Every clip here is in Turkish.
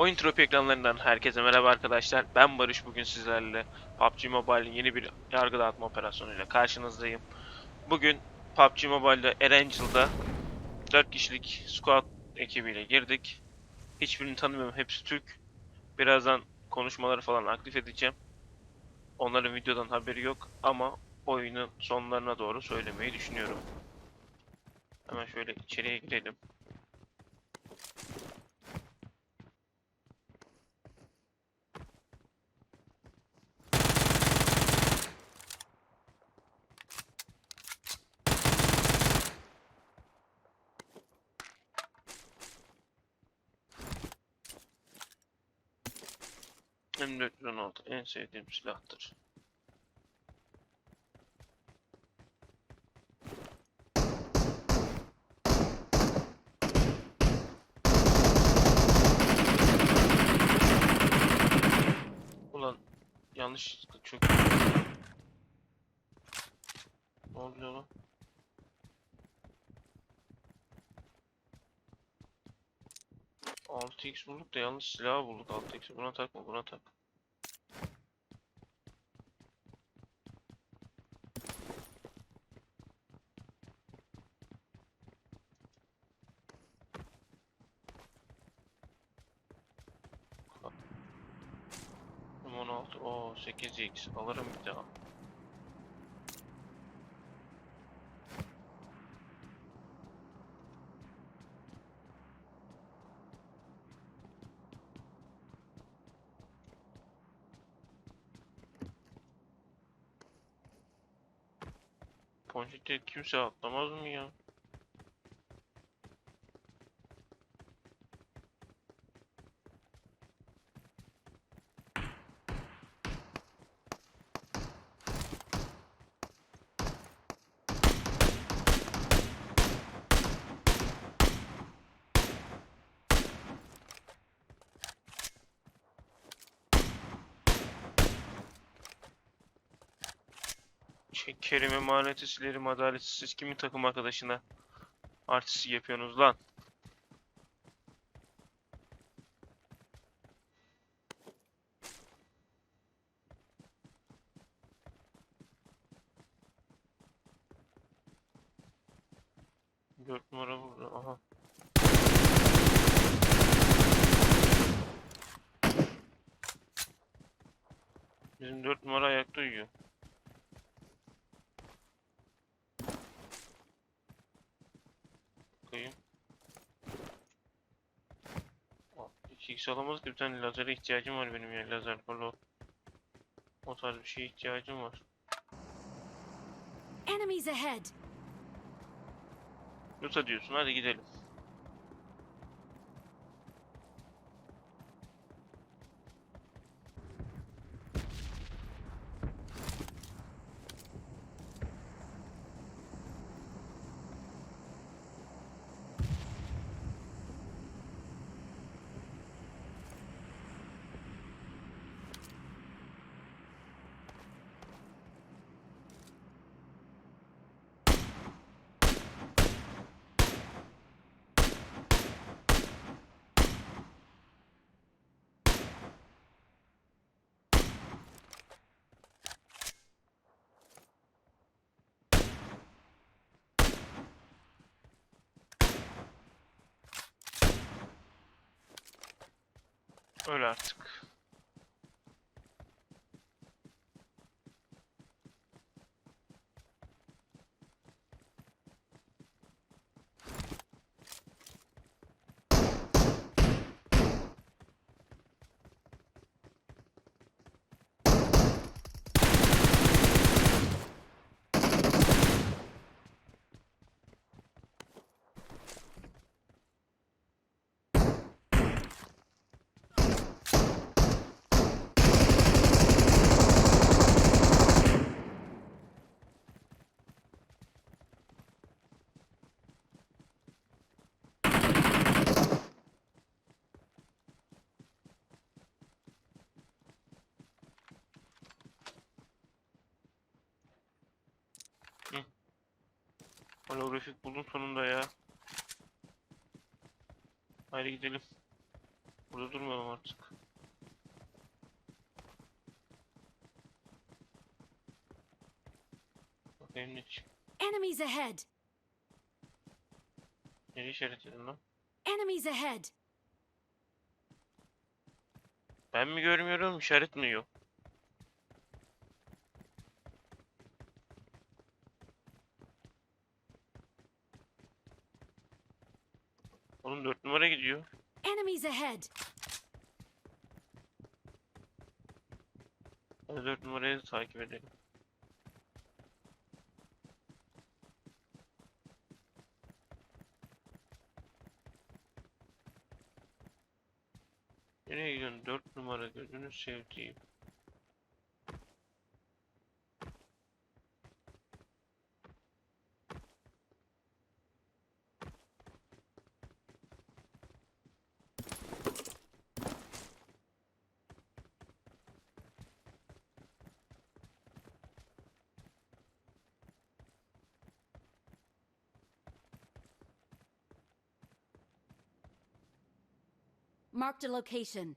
Oyun Tropi ekranlarından herkese merhaba arkadaşlar. Ben Barış bugün sizlerle PUBG Mobile'in yeni bir yargı dağıtma operasyonuyla karşınızdayım. Bugün PUBG Mobile'da Erangel'da 4 kişilik squad ekibiyle girdik. Hiçbirini tanımıyorum. Hepsi Türk. Birazdan konuşmaları falan aktif edeceğim. Onların videodan haberi yok ama oyunun sonlarına doğru söylemeyi düşünüyorum. Hemen şöyle içeriye girelim. M416 en sevdiğim silahtır. Ulan yanlışlıkla çok Ne oluyor lan? Altı x bulduk da yanlış silah bulduk. 6x buna takma buna tak. M16 o 8x alırım bir daha. Ponçik'te kimse atlamaz mı ya? Çekerim emaneti silerim adaletsiz. Siz kimin takım arkadaşına artist yapıyorsunuz lan? Dört numara burada. Aha. Bizim dört numara ayakta uyuyor. Bakayım. Aa, 2x alamaz ki bir tane lazere ihtiyacım var benim ya lazer polo. O tarz bir şeye ihtiyacım var. Enemies ahead! Luta diyorsun hadi gidelim. Öyle artık. Holografik buldum sonunda ya. Haydi gidelim. Burada durmayalım artık. Bakayım ne çık- Enemies ahead! Nereye işaretledin lan? Enemies ahead! Ben mi görmüyorum işaret mi yok? Oğlum 4 numara gidiyor. Enemies ahead! 4 numarayı takip edelim. Nereye gidiyorsun? 4 numara gözünü sevdiğim. Marked a location.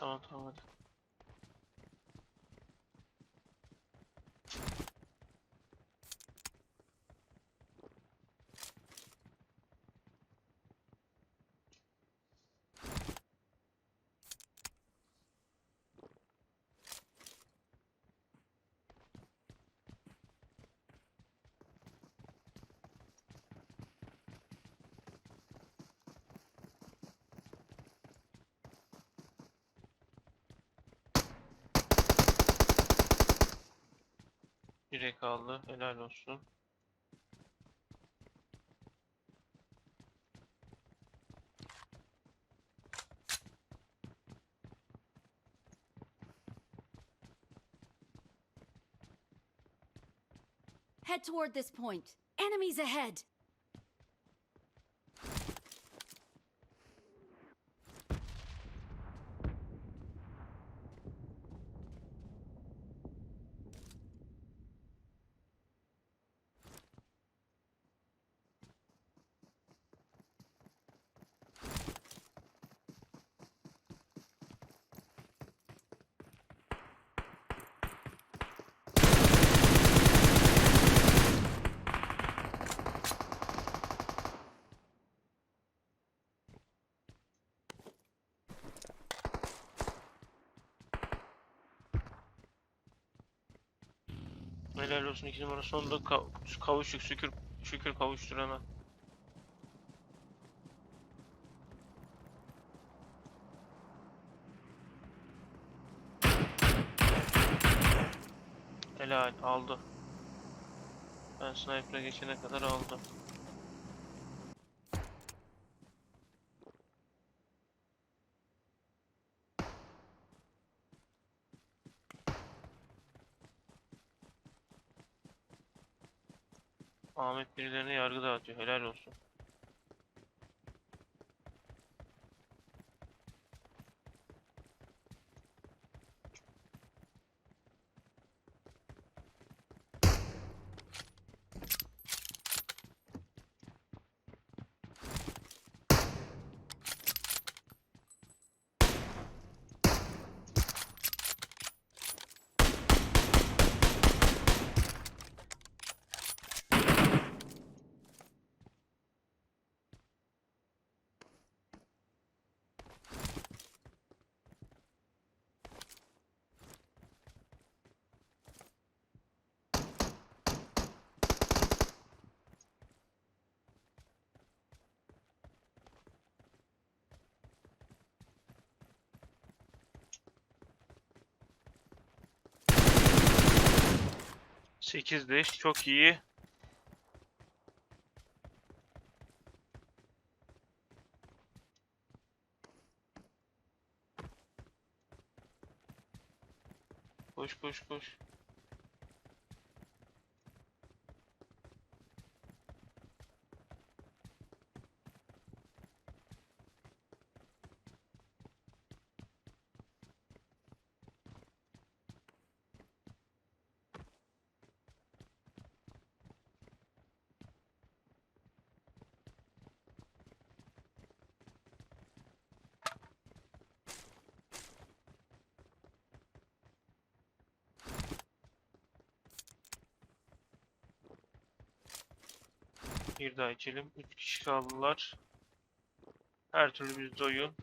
Tamam tamam hadi. Bire kaldı. Helal olsun. Head toward this point. Enemies ahead! Helal olsun iki numara sonunda kav- kavuştuk şükür şükür kavuşturana. Helal aldı. Ben sniper'a geçene kadar aldı. Ahmet birilerine yargı dağıtıyor. Helal olsun. 8 leş çok iyi. Koş koş koş. Bir daha içelim. 3 kişi kaldılar. Her türlü bizde oyun.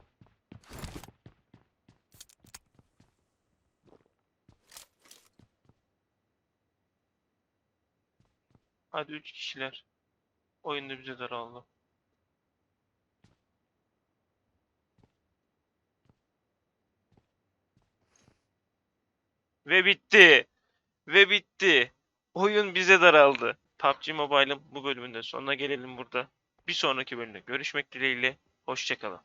Hadi 3 kişiler. Oyun da bize daraldı. Ve bitti. Ve bitti. Oyun bize daraldı. PUBG Mobile'ın bu bölümünde sonuna gelelim burada. Bir sonraki bölümde görüşmek dileğiyle. Hoşçakalın.